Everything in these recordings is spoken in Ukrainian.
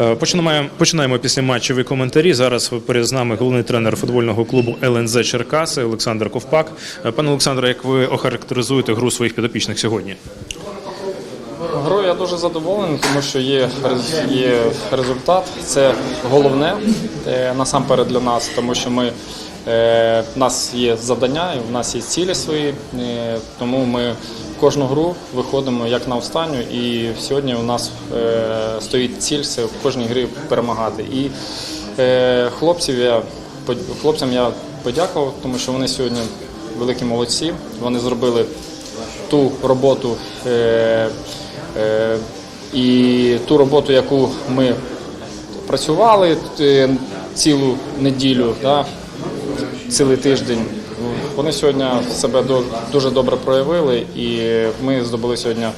Е, Починаємо, починаємо після матчеві коментарі. Зараз перед нами головний тренер футбольного клубу ЛНЗ Черкаси Олександр Ковпак. Е, Пане Олександре, як ви охарактеризуєте гру своїх підопічних сьогодні? Грою я дуже задоволений, тому що є, є результат. Це головне е, насамперед для нас, тому що ми, е, в нас є завдання, в нас є цілі свої, тому ми кожну гру виходимо як на останню. І сьогодні у нас е, стоїть ціль це в кожній грі перемагати. І е, хлопців я, хлопцям я подякував, тому що вони сьогодні великі молодці. Вони зробили ту роботу е, і ту роботу, яку ми працювали цілу неділю, цілий тиждень. Вони сьогодні себе дуже добре проявили, і ми здобули сьогодні, е,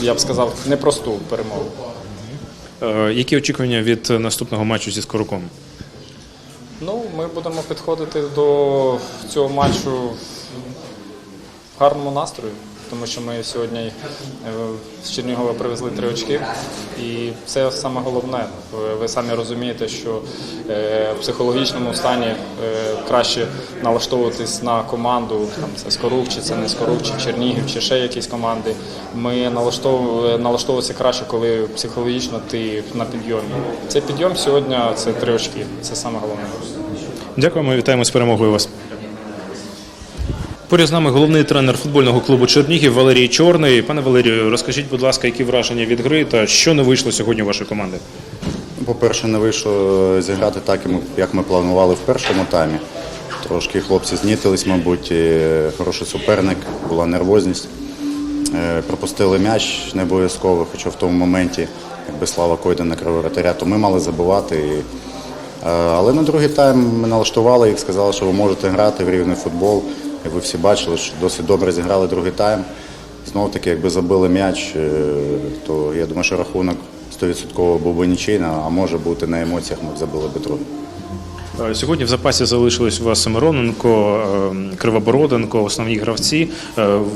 я б сказав, непросту перемогу. Е, Які очікування від наступного матчу зі Скороком? Ну, ми будемо підходити до цього матчу гарному настрої, тому що ми сьогодні е, з Чернігова привезли три очки, і це саме головне. Ви- самі розумієте, що е, в психологічному стані е, краще налаштовуватись на команду, там це Скорук, чи це не Скорук, чи Чернігів, чи ще якісь команди. Ми налаштовуватися краще, коли психологічно ти на підйомі. Цей підйом сьогодні це три очки. Це саме головне. Дякуємо, вітаємо з перемогою вас. Поряд з нами головний тренер футбольного клубу Чернігів Валерій Чорний. Пане Валерію, розкажіть, будь ласка, які враження від гри та що не вийшло сьогодні у вашої команди? По-перше, не вийшло зіграти так, як ми- планували в першому таймі. Трошки хлопці знітились, мабуть, хороший суперник, була нервозність. Е, Пропустили м'яч не обов'язково, хоча в тому моменті, якби слава Койда накрив воротаря, то ми мали забувати. Е, але на другий тайм ми налаштували їх, сказали, що ви можете грати в рівний футбол. Як ви всі бачили, що досить добре зіграли другий тайм. Знову таки, якби забили м'яч, е, то я думаю, що рахунок 100% був би нічийний, а може бути на емоціях ми б забили би другий. Е, Сьогодні в запасі залишились у вас Мироненко, е, Кривобороденко, основні гравці.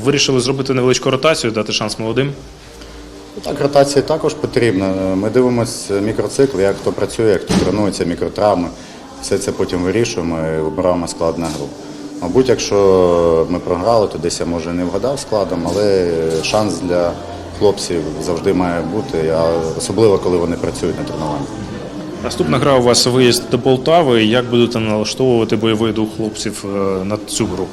Вирішили зробити невеличку ротацію, дати шанс молодим. Так, ротація також потрібна. Ми дивимося мікроцикл, як хто працює, як хто тренується, мікротравми. Все це потім вирішуємо і вибираємо склад на гру. Мабуть, якщо ми програли, то десь я може не вгадав складом, але шанс для хлопців завжди має бути, особливо коли вони працюють на тренуванні. Наступна гра у вас виїзд до Полтави. Як будете налаштовувати бойовий дух хлопців е, на цю гру?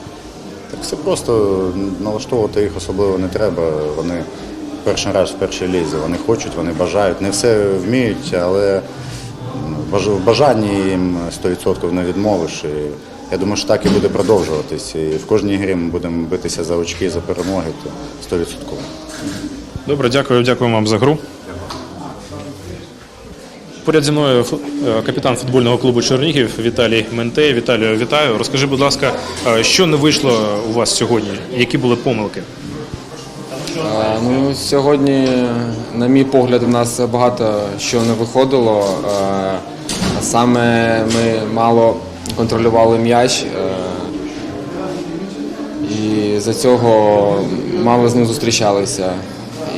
Так все просто налаштовувати їх особливо не треба. Вони перший раз в першій лізі. Вони хочуть, вони бажають. Не все вміють, але в бажанні їм 100% не відмовиш. І я думаю, що так і буде продовжуватись. І в кожній грі ми будемо битися за очки, за перемоги, то 100%. Добре, дякую, дякую вам за гру. Поряд зі мною е, капітан футбольного клубу Чернігів Віталій Ментей. Віталію, вітаю. Розкажи, будь ласка, е, що не вийшло у вас сьогодні? Які були помилки? Е, Ну, сьогодні, на мій погляд, в нас багато що не виходило. Саме ми мало контролювали м'яч, е, і за цього мало з ним зустрічалися.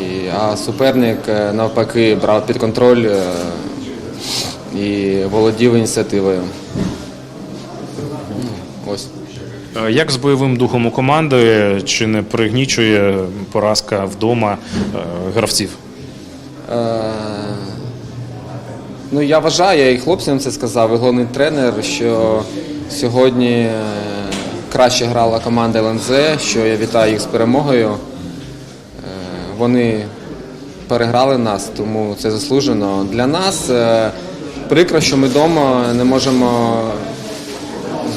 І, а суперник е, навпаки брав під контроль е, і володів ініціативою. Ну, Ось. Як з бойовим духом у команди? Чи не пригнічує поразка вдома гравців? Е, Ну, я вважаю, я і хлопцям це сказав, і головний тренер, що сьогодні е, краще грала команда ЛНЗ, що я вітаю їх з перемогою. Е, Вони переграли нас, тому це заслужено. Для нас е, прикро, що ми вдома не можемо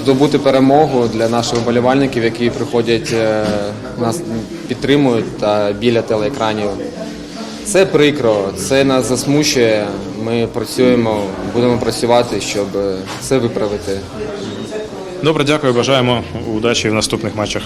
здобути перемогу для наших вболівальників, які приходять, нас підтримують та біля телеекранів. Це прикро, це нас засмучує. Ми працюємо, будемо працювати, щоб це виправити. Добре, дякую. Бажаємо удачі в наступних матчах.